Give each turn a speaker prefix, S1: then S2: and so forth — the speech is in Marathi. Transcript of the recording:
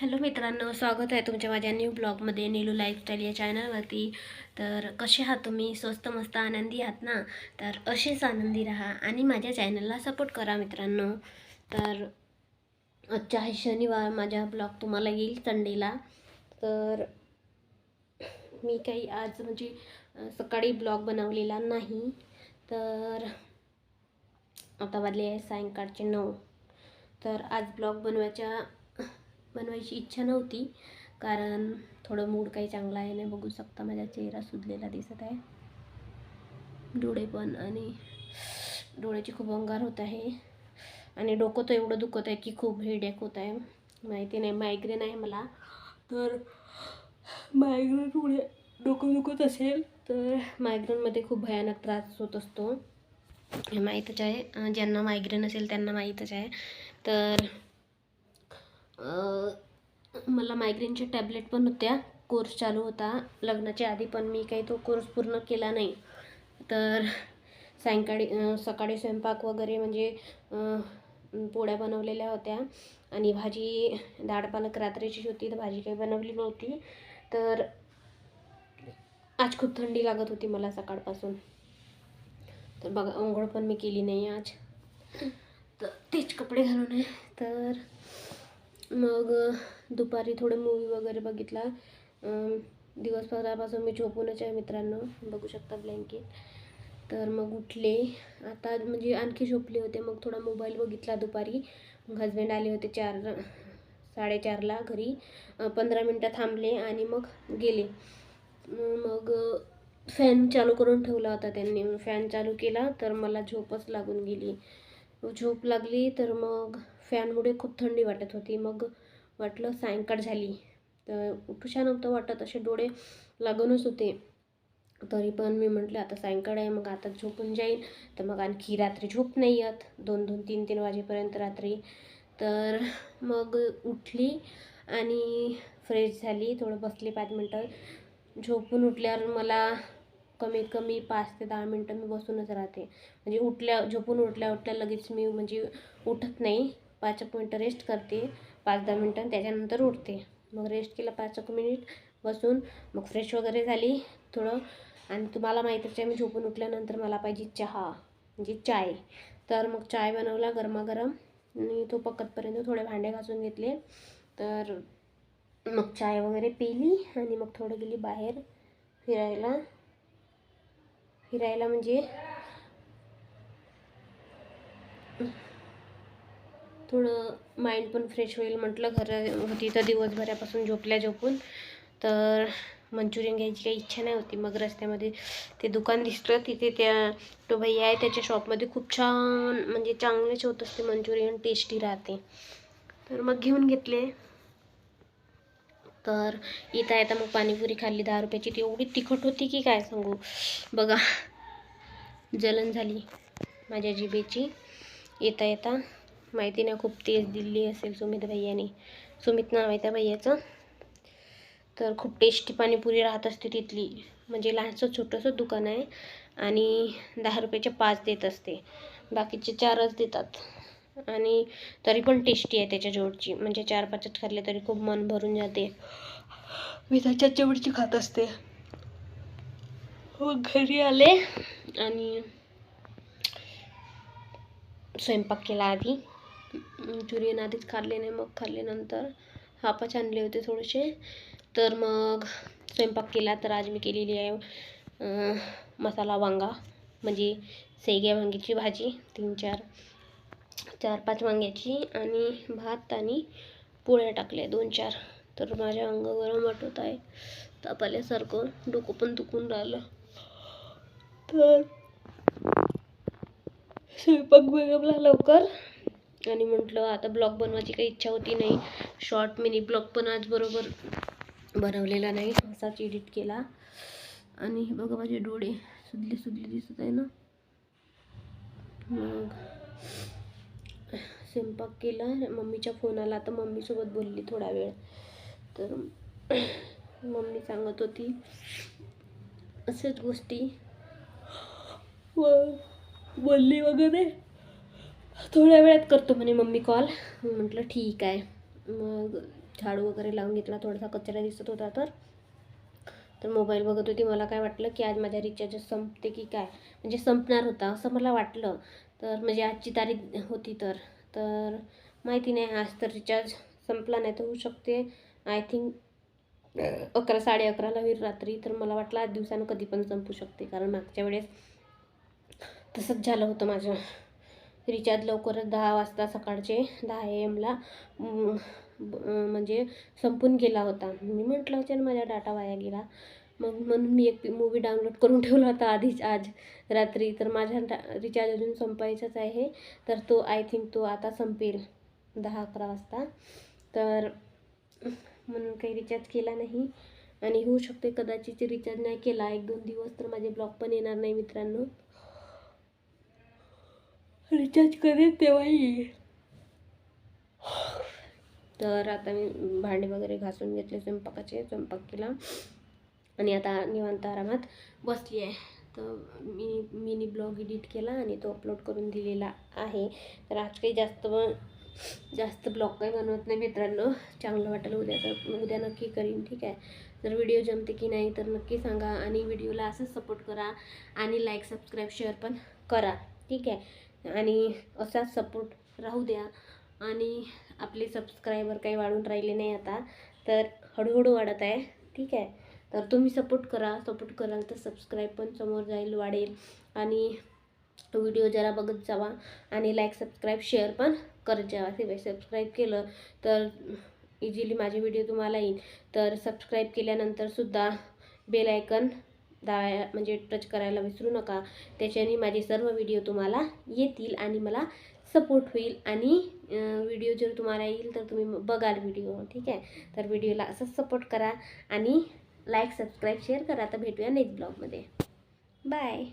S1: हॅलो मित्रांनो स्वागत आहे तुमच्या माझ्या न्यू ब्लॉगमध्ये नीलू लाईफस्टाईल या चॅनलवरती तर कसे आहात तुम्ही? स्वस्त मस्त आनंदी आहात ना? तर असेच आनंदी राहा आणि माझ्या चॅनलला सपोर्ट करा मित्रांनो. तर आजच्या शनिवार माझा ब्लॉग तुम्हाला येईल संडेला. तर मी काही आज म्हणजे सकाळी ब्लॉग बनवलेला नाही. तर आता वाजले आहे सायंकाळचे नऊ. तर आज ब्लॉग बनवायच्या बनवायची इच्छा नव्हती. कारण थोडं मूड काही चांगला आहे नाही बघू शकता. माझा चेहरा सुजलेला दिसत आहे. डोळे पण आणि डोळ्याची खूप अंगार होत आहे. आणि डोकं तर एवढं दुखत आहे की खूप हेडेक होत आहे. माहिती नाही मायग्रेन आहे मला. तर मायग्रेन पुढे डोकं दुखत असेल तर मायग्रेनमध्ये खूप भयानक त्रास होत असतो. हे माहीतच आहे. ज्यांना मायग्रेन असेल त्यांना माहीतच आहे. तर मला मायग्रेनचे टॅबलेट पण होत्या. कोर्स चालू होता. लग्नाच्या आधी पण मी काही तो कोर्स पूर्ण केला नाही. तर सायंकाळी सकाळी स्वयंपाक वगैरे म्हणजे पोळ्या बनवलेल्या होत्या. आणि भाजी डाळ पालक रात्रीची होती. तर भाजी काही बनवली नव्हती. तर आज खूप थंडी लागत होती मला सकाळपासून. तर बघा आंघोळ पण मी केली नाही आज. तर तेच कपडे घालून आहे. तर मग दुपारी थोडं मूवी वगैरे बघितला. दिवसभरापासून मी झोपूनच आहे मित्रांनो बघू शकता ब्लँकेट तर मग उठले. आता म्हणजे आणखी झोपले होते मग थोडा मोबाईल बघितला दुपारी. मग हजबंड आले होते चार साडेचारला घरी. पंधरा मिनटं थांबले आणि मग गेले. मग फॅन चालू करून ठेवला होता त्यांनी. फॅन चालू केला तर मला झोपच लागून गेली. झोप लागली तर मग फॅनमुळे खूप थंडी वाटत होती. मग वाटलं सायंकाळ झाली. तर उठूशा नव्हतं वाटत असे डोळे लागूनच होते. तरी पण मी म्हटलं आता सायंकाळ आहे मग आता झोपून जाईल तर मग आणखी रात्री झोप नाही येत. दोन दोन तीन तीन वाजेपर्यंत रात्री. तर मग उठली आणि फ्रेश झाली. थोडं बसली पाच मिनटं. झोपून उठल्यावर मला कमीत कमी पाच ते दहा मिनटं मी बसूनच राहते. म्हणजे उठल्या झोपून उठल्या उठल्या लगेच मी म्हणजे उठत नाही. पाच एक मिनटं रेस्ट करते. पाच दहा मिनटं त्याच्यानंतर उठते. मग रेस्ट केला पाच एक मिनिट बसून मग फ्रेश वगैरे झाली थोडं. आणि तुम्हाला माहीतच आहे मी झोपून उठल्यानंतर मला पाहिजे चहा म्हणजे चाय. तर मग चाय बनवला गरमागरम. आणि तो पकतपर्यंत थोडे भांडे घासून घेतले. तर मग चाय वगैरे पिली आणि मग थोडं गेली बाहेर फिरायला. फिरायला म्हणजे थोडं माइंड पण फ्रेश होईल म्हटलं घरं होती तर दिवसभरापासून झोपल्या झोपून. तर मंचुरियन घ्यायची काही इच्छा नाही होती. मग रस्त्यामध्ये ते दुकान दिसलं. तिथे त्या तो भैया आहे त्याच्या शॉपमध्ये खूप छान म्हणजे चांगलेच होत असते मंचुरियन टेस्टी राहते. तर मग घेऊन घेतले. तर येता येता मग पाणीपुरी खाल्ली दहा रुपयाची. ती एवढी तिखट होती की काय सांगू? बघा. जलन झाली माझ्या जिबेची येता येता. माहिती नाही खूप तेज दिली असेल सुमित भैयाने सुमित नाव आहे त्या भैयाचं. तर खूप टेस्टी पाणीपुरी राहत असते तिथली. म्हणजे लहानसं छोटंसं दुकान आहे आणि दहा रुपयाचे पाच देत असते. बाकीचे चारच देतात. आणि तरी पण टेस्टी आहे त्याच्या जवळची म्हणजे चार पाचच खाल्ले तरी खूप मन भरून जाते. मी त्याच्या जेवढची खात असते. मग घरी आले आणि स्वयंपाक केला आधी. जुरियन आधीच खाल्ले नाही मग खाल्ल्यानंतर हापच आणले होते थोडेसे. तर मग स्वयंपाक केला तर आज मी केलेली आहे मसाला वांगा म्हणजे सेग्या वांग्याची भाजी तीन चार चार पाच वांग्याची आणि भात आणि पोळ्या टाकल्या दोन चार. तर माझ्या अंग गरम वाटत आहे ताप आल्यासारखं डोकं पण दुखून राहिलं. तर स्वयंपाक बनवला लवकर. आणि म्हटलं आता ब्लॉग बनवायची काही इच्छा होती नाही. शॉर्ट मिनी ब्लॉग पण आज बरोबर बनवलेला नाही. असाच एडिट केला. आणि हे बघा माझे डोळे सुजले सुजले दिसत आहे ना. मग स्वयंपाक केला. मम्मीच्या फोन आला. तर मम्मीसोबत बोलली थोडा वेळ. तर मम्मी सांगत होती असेच गोष्टी. बोलली वगैरे. थोड्या वेळात करतो म्हणे मम्मी कॉल. म्हटलं ठीक आहे. मग झाडू वगैरे लावून घेतला थोडासा कचरा दिसत होता तर. तर मोबाईल बघत होती. मला काय वाटलं की आज माझ्या रिचार्ज संपते की काय? म्हणजे संपणार होता असं मला वाटलं. तर म्हणजे आजची तारीख होती तर. तर माहिती नाही आज तर रिचार्ज संपला नाही तर होऊ शकते. आय थिंक अकरा साडे अकराला होईल रात्री. तर मला वाटलं आज दिवसानं कधी पण संपू शकते. कारण मागच्या वेळेस तसंच झालं होतं माझं. रिचार्ज लवकरच दहा वाजता सकाळचे दहा ए एमला म्हणजे संपून गेला होता. मी म्हटलं चल माझा डाटा वाया गेला. मग म्हणून मी एक मूवी डाउनलोड करून ठेवला होता आधीच आज रात्री. तर माझा डा रिचार्ज अजून संपायचाच आहे. तर तो आय थिंक तो आता संपेल दहा अकरा वाजता. तर म्हणून काही रिचार्ज केला नाही. आणि होऊ शकते कदाचित रिचार्ज नाही केला. एक दोन दिवस तर माझे ब्लॉग पण येणार नाही मित्रांनो. रिचार्ज करेन तेव्हा येईल तर आता मी भांडे वगैरे घासून घेतले स्वयंपाकाचे स्वयंपाक केला. आणि आता निवांत आरामात बसली आहे तर मी मिनी ब्लॉग एडिट केला आणि तो अपलोड करून दिलेला आहे. तर आज काही जास्त जास्त ब्लॉग काही बनवत नाही मित्रांनो. चांगलं वाटेल उद्या तर उद्या नक्की करीन ठीक आहे. जर व्हिडिओ जमते की नाही तर नक्की सांगा. आणि व्हिडिओला असंच सपोर्ट करा. आणि लाईक सबस्क्राईब शेअर पण करा ठीक आहे. आणि असाच सपोर्ट राहू द्या. आणि आपले सबस्क्रायबर काही वाढून राहिले नाही आता तर हळूहळू वाढत आहे. ठीक आहे? तर तुम्ही सपोर्ट करा. सपोर्ट कराल तर सबस्क्राईब पण समोर जाईल वाढेल. आणि व्हिडिओ जरा बघत जावा. आणि लाईक सबस्क्राईब शेअर पण करत जावा. ते सबस्क्राईब केलं तर इझिली माझे व्हिडिओ तुम्हाला येईल. तर सबस्क्राईब केल्यानंतरसुद्धा बेल आयकन दाया म्हणजे टच करायला विसरू नका. त्याच्याने माझे सर्व व्हिडिओ तुम्हाला येतील आणि मला सपोर्ट होईल. आणि व्हिडिओ जर तुम्हाला येईल तर तुम्ही बघाल व्हिडिओ ठीक आहे? तर व्हिडिओला असंच सपोर्ट करा आणि लाईक सबस्क्राईब शेअर करा. तर भेटूया नेक्स्ट ब्लॉगमध्ये बाय